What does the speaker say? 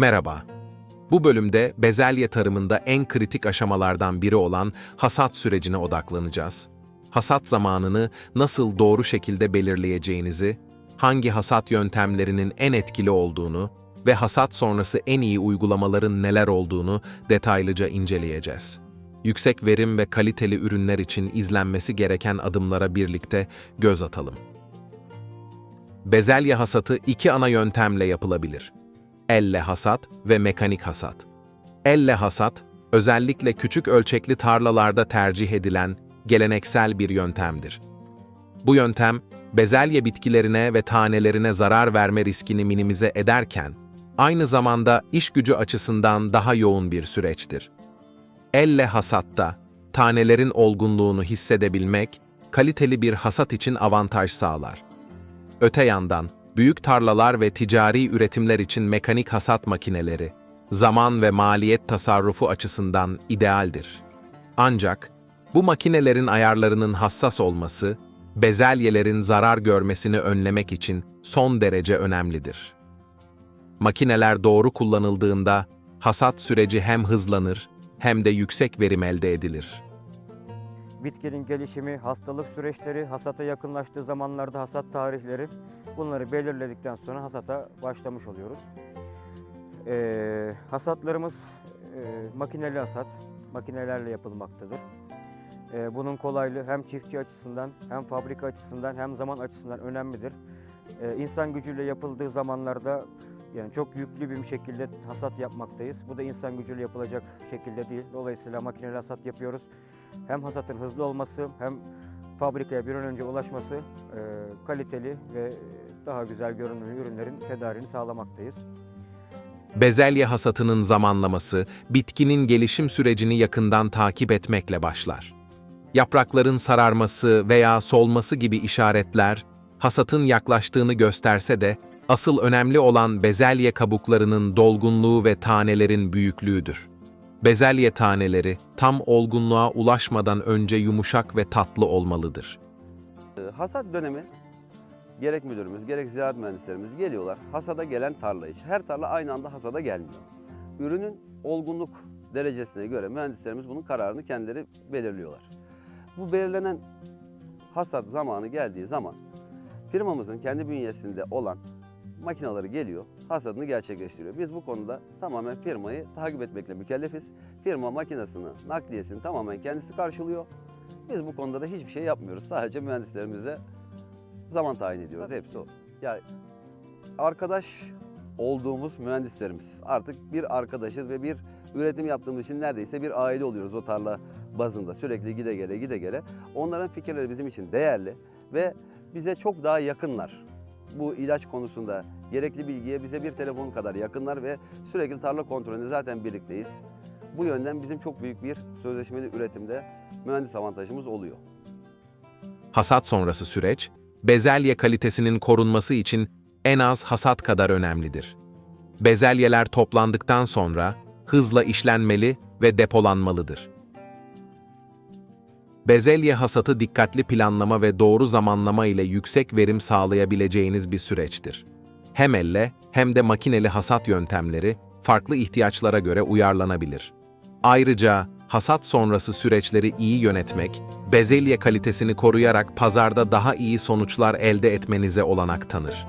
Merhaba. Bu bölümde bezelye tarımında en kritik aşamalardan biri olan hasat sürecine odaklanacağız. Hasat zamanını nasıl doğru şekilde belirleyeceğinizi, hangi hasat yöntemlerinin en etkili olduğunu ve hasat sonrası en iyi uygulamaların neler olduğunu detaylıca inceleyeceğiz. Yüksek verim ve kaliteli ürünler için izlenmesi gereken adımlara birlikte göz atalım. Bezelye hasatı iki ana yöntemle yapılabilir. Elle hasat ve mekanik hasat. Elle hasat, özellikle küçük ölçekli tarlalarda tercih edilen geleneksel bir yöntemdir. Bu yöntem, bezelye bitkilerine ve tanelerine zarar verme riskini minimize ederken, aynı zamanda iş gücü açısından daha yoğun bir süreçtir. Elle hasatta, tanelerin olgunluğunu hissedebilmek, kaliteli bir hasat için avantaj sağlar. Öte yandan, büyük tarlalar ve ticari üretimler için mekanik hasat makineleri, zaman ve maliyet tasarrufu açısından idealdir. Ancak, bu makinelerin ayarlarının hassas olması, bezelyelerin zarar görmesini önlemek için son derece önemlidir. Makineler doğru kullanıldığında, hasat süreci hem hızlanır, hem de yüksek verim elde edilir. Bitkinin gelişimi, hastalık süreçleri, hasata yakınlaştığı zamanlarda hasat tarihleri bunları belirledikten sonra hasata başlamış oluyoruz. Ee, hasatlarımız e, makineli hasat, makinelerle yapılmaktadır. Ee, bunun kolaylığı hem çiftçi açısından hem fabrika açısından hem zaman açısından önemlidir. Ee, insan gücüyle yapıldığı zamanlarda yani çok yüklü bir şekilde hasat yapmaktayız. Bu da insan gücüyle yapılacak şekilde değil. Dolayısıyla makineli hasat yapıyoruz. Hem hasatın hızlı olması hem fabrikaya bir an önce ulaşması e, kaliteli ve daha güzel görünümlü ürünlerin tedariğini sağlamaktayız. Bezelye hasatının zamanlaması, bitkinin gelişim sürecini yakından takip etmekle başlar. Yaprakların sararması veya solması gibi işaretler, hasatın yaklaştığını gösterse de, asıl önemli olan bezelye kabuklarının dolgunluğu ve tanelerin büyüklüğüdür. Bezelye taneleri, tam olgunluğa ulaşmadan önce yumuşak ve tatlı olmalıdır. Ee, Hasat dönemi gerek müdürümüz gerek ziraat mühendislerimiz geliyorlar. Hasada gelen tarla için. Her tarla aynı anda hasada gelmiyor. Ürünün olgunluk derecesine göre mühendislerimiz bunun kararını kendileri belirliyorlar. Bu belirlenen hasat zamanı geldiği zaman firmamızın kendi bünyesinde olan makineleri geliyor, hasadını gerçekleştiriyor. Biz bu konuda tamamen firmayı takip etmekle mükellefiz. Firma makinesini, nakliyesini tamamen kendisi karşılıyor. Biz bu konuda da hiçbir şey yapmıyoruz. Sadece mühendislerimize zaman tayin ediyoruz. Hepsi o. Ya arkadaş olduğumuz mühendislerimiz artık bir arkadaşız ve bir üretim yaptığımız için neredeyse bir aile oluyoruz o tarla bazında. Sürekli gide gele gide gele. Onların fikirleri bizim için değerli ve bize çok daha yakınlar. Bu ilaç konusunda gerekli bilgiye bize bir telefon kadar yakınlar ve sürekli tarla kontrolünde zaten birlikteyiz. Bu yönden bizim çok büyük bir sözleşmeli üretimde mühendis avantajımız oluyor. Hasat sonrası süreç, bezelye kalitesinin korunması için en az hasat kadar önemlidir. Bezelyeler toplandıktan sonra hızla işlenmeli ve depolanmalıdır. Bezelye hasatı dikkatli planlama ve doğru zamanlama ile yüksek verim sağlayabileceğiniz bir süreçtir. Hem elle hem de makineli hasat yöntemleri farklı ihtiyaçlara göre uyarlanabilir. Ayrıca hasat sonrası süreçleri iyi yönetmek, bezelye kalitesini koruyarak pazarda daha iyi sonuçlar elde etmenize olanak tanır.